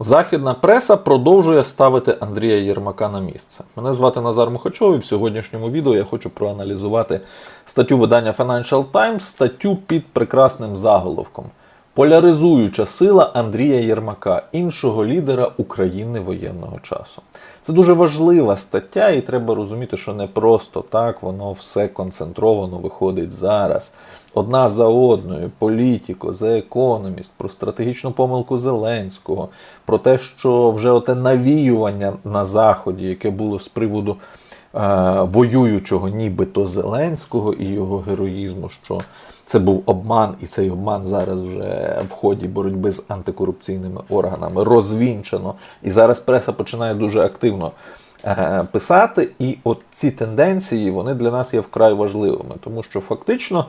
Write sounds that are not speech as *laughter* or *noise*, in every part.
Західна преса продовжує ставити Андрія Єрмака на місце. Мене звати Назар Мухачов, і в сьогоднішньому відео я хочу проаналізувати статтю видання Financial Times, статтю під прекрасним заголовком Поляризуюча сила Андрія Єрмака, іншого лідера України воєнного часу. Це дуже важлива стаття, і треба розуміти, що не просто так воно все концентровано виходить зараз. Одна за одною, політико, за економіст, про стратегічну помилку Зеленського, про те, що вже оте навіювання на Заході, яке було з приводу воюючого, нібито Зеленського і його героїзму, що це був обман, і цей обман зараз вже в ході боротьби з антикорупційними органами розвінчено. І зараз преса починає дуже активно е, писати. І от ці тенденції вони для нас є вкрай важливими, тому що фактично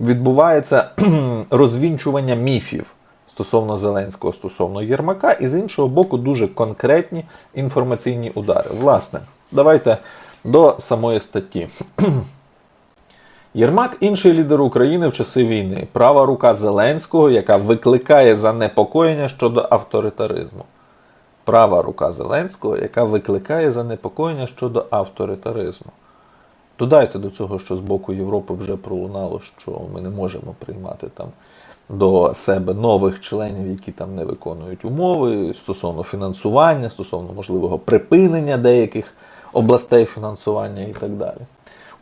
відбувається *clears throat* розвінчування міфів стосовно Зеленського, стосовно Єрмака, і з іншого боку, дуже конкретні інформаційні удари. Власне, давайте до самої статті. *clears throat* Єрмак інший лідер України в часи війни, права рука Зеленського, яка викликає занепокоєння щодо авторитаризму. Права рука Зеленського, яка викликає занепокоєння щодо авторитаризму. Додайте до цього, що з боку Європи вже пролунало, що ми не можемо приймати там до себе нових членів, які там не виконують умови стосовно фінансування, стосовно можливого припинення деяких областей фінансування і так далі.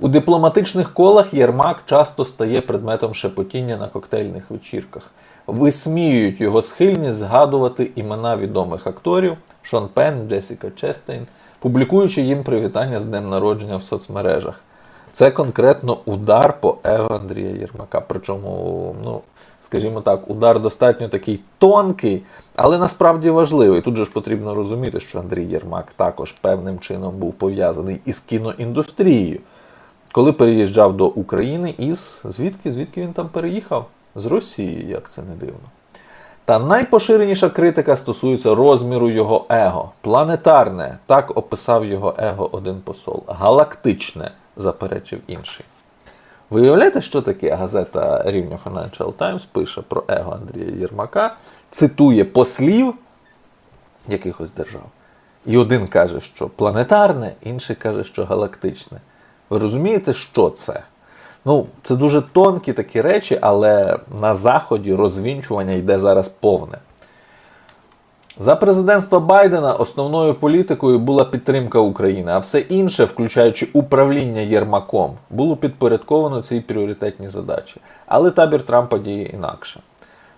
У дипломатичних колах Єрмак часто стає предметом шепотіння на коктейльних вечірках. Висміюють його схильність згадувати імена відомих акторів Шон Пен, Джесіка Честейн, публікуючи їм привітання з днем народження в соцмережах. Це конкретно удар по его Андрія Єрмака. Причому, ну, скажімо так, удар достатньо такий тонкий, але насправді важливий. Тут же ж потрібно розуміти, що Андрій Єрмак також певним чином був пов'язаний із кіноіндустрією. Коли переїжджав до України із звідки? Звідки він там переїхав? З Росії, як це не дивно. Та найпоширеніша критика стосується розміру його его. Планетарне, так описав його его один посол. Галактичне, заперечив інший. Виявляєте, що таке газета рівня Financial Times пише про его Андрія Єрмака, цитує послів якихось держав. І один каже, що планетарне, інший каже, що галактичне. Ви розумієте, що це? Ну, це дуже тонкі такі речі, але на Заході розвінчування йде зараз повне. За президентства Байдена основною політикою була підтримка України, а все інше, включаючи управління Єрмаком, було підпорядковано цій пріоритетній задачі. Але табір Трампа діє інакше.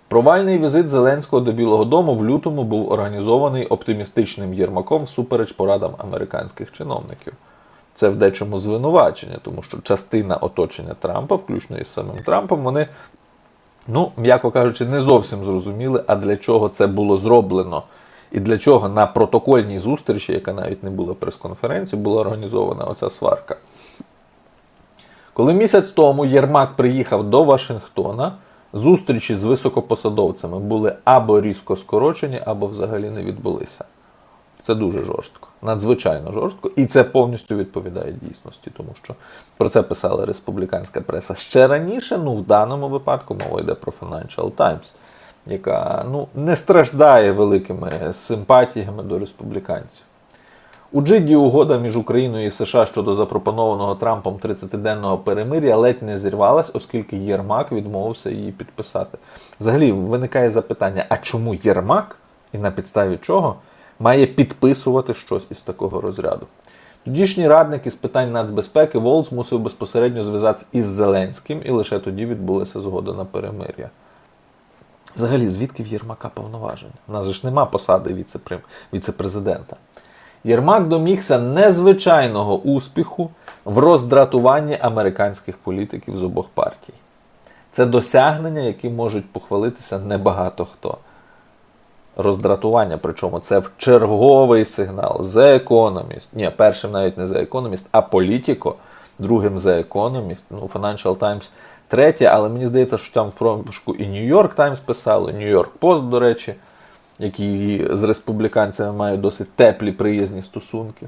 Провальний візит Зеленського до Білого Дому в лютому був організований оптимістичним Єрмаком всупереч порадам американських чиновників. Це в дечому звинувачення, тому що частина оточення Трампа, включно із самим Трампом, вони, ну, м'яко кажучи, не зовсім зрозуміли, а для чого це було зроблено. І для чого на протокольній зустрічі, яка навіть не була прес-конференції, була організована оця сварка. Коли місяць тому Єрмак приїхав до Вашингтона, зустрічі з високопосадовцями були або різко скорочені, або взагалі не відбулися. Це дуже жорстко, надзвичайно жорстко, і це повністю відповідає дійсності, тому що про це писала республіканська преса ще раніше. Ну, в даному випадку мова йде про Financial Times, яка ну, не страждає великими симпатіями до республіканців. У Джиді угода між Україною і США щодо запропонованого Трампом 30-денного перемир'я ледь не зірвалась, оскільки Єрмак відмовився її підписати. Взагалі виникає запитання: а чому Єрмак і на підставі чого? Має підписувати щось із такого розряду. Тодішній радник із питань нацбезпеки Волц мусив безпосередньо зв'язатися із Зеленським, і лише тоді відбулася згода на перемир'я. Взагалі, звідки в Єрмака повноваження? У нас ж нема посади віце-президента. Єрмак домігся незвичайного успіху в роздратуванні американських політиків з обох партій. Це досягнення, яким можуть похвалитися небагато хто роздратування. Причому це в черговий сигнал The Economist. Ні, першим навіть не The Economist, а Politico, другим The Economist, ну, Financial Times третє, але мені здається, що там в проміжку і York Times писали, York Post, до речі, які з республіканцями мають досить теплі приязні стосунки.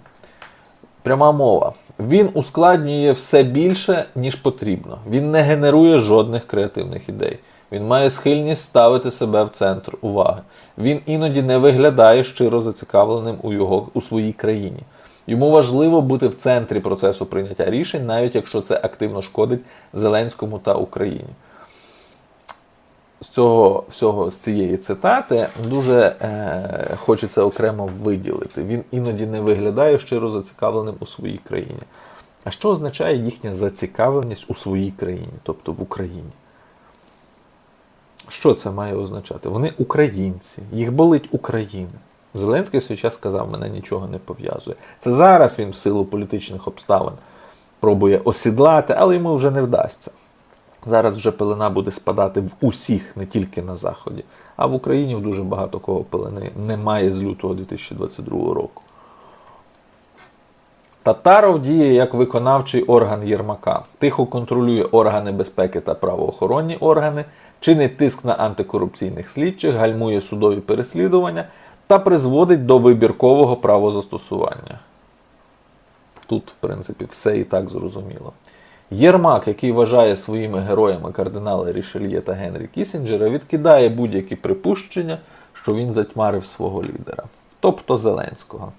Пряма мова. Він ускладнює все більше, ніж потрібно. Він не генерує жодних креативних ідей. Він має схильність ставити себе в центр уваги. Він іноді не виглядає щиро зацікавленим у його у своїй країні. Йому важливо бути в центрі процесу прийняття рішень, навіть якщо це активно шкодить Зеленському та Україні. З цього всього з цієї цитати дуже е, хочеться окремо виділити. Він іноді не виглядає щиро зацікавленим у своїй країні. А що означає їхня зацікавленість у своїй країні, тобто в Україні? Що це має означати? Вони українці, їх болить Україна. Зеленський в свій час сказав, мене нічого не пов'язує. Це зараз він в силу політичних обставин пробує осідлати, але йому вже не вдасться. Зараз вже пелена буде спадати в усіх, не тільки на Заході, а в Україні в дуже багато кого пелени немає з лютого 2022 року. Татаров діє як виконавчий орган Єрмака, тихо контролює органи безпеки та правоохоронні органи, чинить тиск на антикорупційних слідчих, гальмує судові переслідування та призводить до вибіркового правозастосування. Тут, в принципі, все і так зрозуміло. Єрмак, який вважає своїми героями кардинала Рішельє та Генрі Кісінджера, відкидає будь-які припущення, що він затьмарив свого лідера, тобто Зеленського.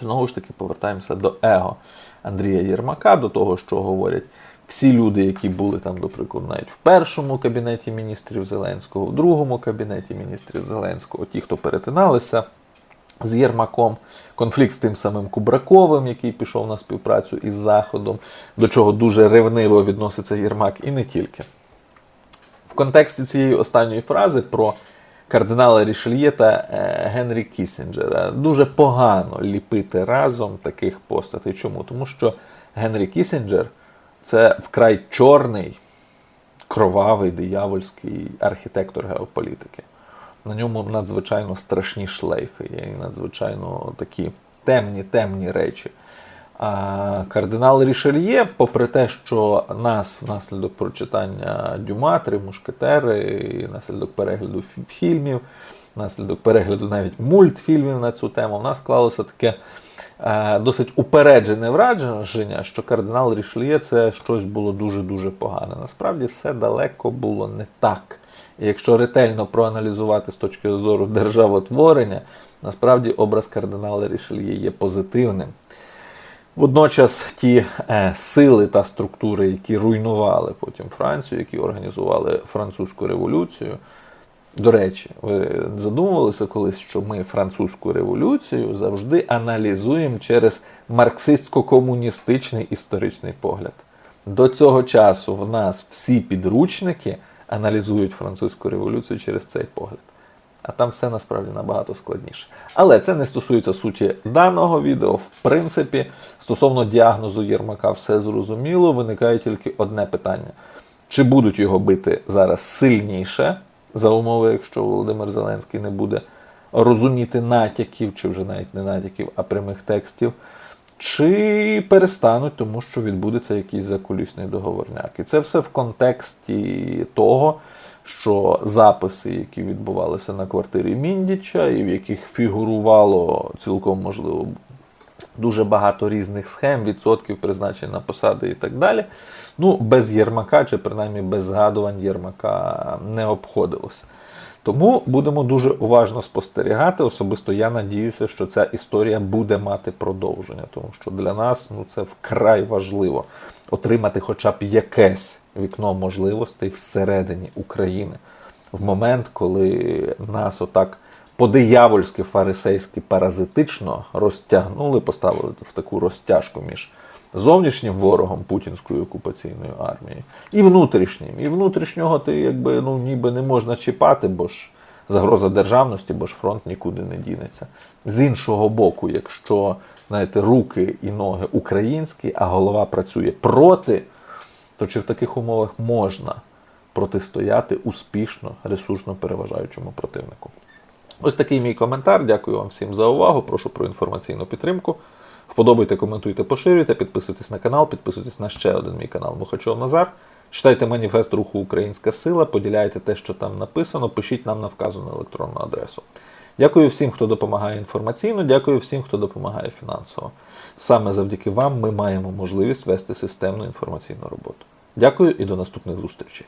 Знову ж таки, повертаємося до его Андрія Єрмака, до того, що говорять всі люди, які були там, до прикладу, навіть в першому кабінеті міністрів Зеленського, в другому кабінеті міністрів Зеленського, ті, хто перетиналися з Єрмаком, конфлікт з тим самим Кубраковим, який пішов на співпрацю із Заходом, до чого дуже ревниво відноситься Єрмак, і не тільки. В контексті цієї останньої фрази про кардинала Рішельє та е, Генрі Кісінджера дуже погано ліпити разом таких постатей. Чому? Тому що Генрі Кісінджер це вкрай чорний, кровавий, диявольський архітектор геополітики. На ньому надзвичайно страшні шлейфи, є і надзвичайно такі темні, темні речі. Кардинал Рішельє, попри те, що нас внаслідок прочитання Дюма, три мушкетери, і внаслідок перегляду фільмів, внаслідок перегляду навіть мультфільмів на цю тему, в нас склалося таке е, досить упереджене враження, що кардинал Рішельє це щось було дуже-дуже погане. Насправді все далеко було не так. І якщо ретельно проаналізувати з точки зору державотворення, насправді образ кардинала Рішельє є позитивним. Водночас ті е, сили та структури, які руйнували потім Францію, які організували французьку революцію. До речі, ви задумувалися колись, що ми французьку революцію завжди аналізуємо через марксистсько-комуністичний історичний погляд. До цього часу в нас всі підручники аналізують французьку революцію через цей погляд. А там все насправді набагато складніше. Але це не стосується суті даного відео. В принципі, стосовно діагнозу Єрмака, все зрозуміло. Виникає тільки одне питання: чи будуть його бити зараз сильніше, за умови, якщо Володимир Зеленський не буде розуміти натяків, чи вже навіть не натяків, а прямих текстів, чи перестануть, тому що відбудеться якийсь закулісний договорняк. І це все в контексті того, що записи, які відбувалися на квартирі Міндіча, і в яких фігурувало цілком можливо дуже багато різних схем, відсотків призначень на посади і так далі. Ну, без Єрмака, чи принаймні без згадувань Єрмака не обходилося. Тому будемо дуже уважно спостерігати. Особисто я надіюся, що ця історія буде мати продовження, тому що для нас ну, це вкрай важливо отримати хоча б якесь вікно можливостей всередині України в момент, коли нас отак по-диявольськи фарисейськи паразитично розтягнули, поставили в таку розтяжку між зовнішнім ворогом путінської окупаційної армії і внутрішнім. І внутрішнього ти якби ну ніби не можна чіпати, бо ж загроза державності, бо ж фронт нікуди не дінеться. З іншого боку, якщо знаєте, руки і ноги українські, а голова працює проти, то чи в таких умовах можна протистояти успішно ресурсно переважаючому противнику? Ось такий мій коментар. Дякую вам всім за увагу. Прошу про інформаційну підтримку. Вподобайте, коментуйте, поширюйте, підписуйтесь на канал, підписуйтесь на ще один мій канал Мухачов Назар. Читайте маніфест руху Українська Сила, поділяйте те, що там написано, пишіть нам на вказану електронну адресу. Дякую всім, хто допомагає інформаційно, дякую всім, хто допомагає фінансово. Саме завдяки вам ми маємо можливість вести системну інформаційну роботу. Дякую і до наступних зустрічей.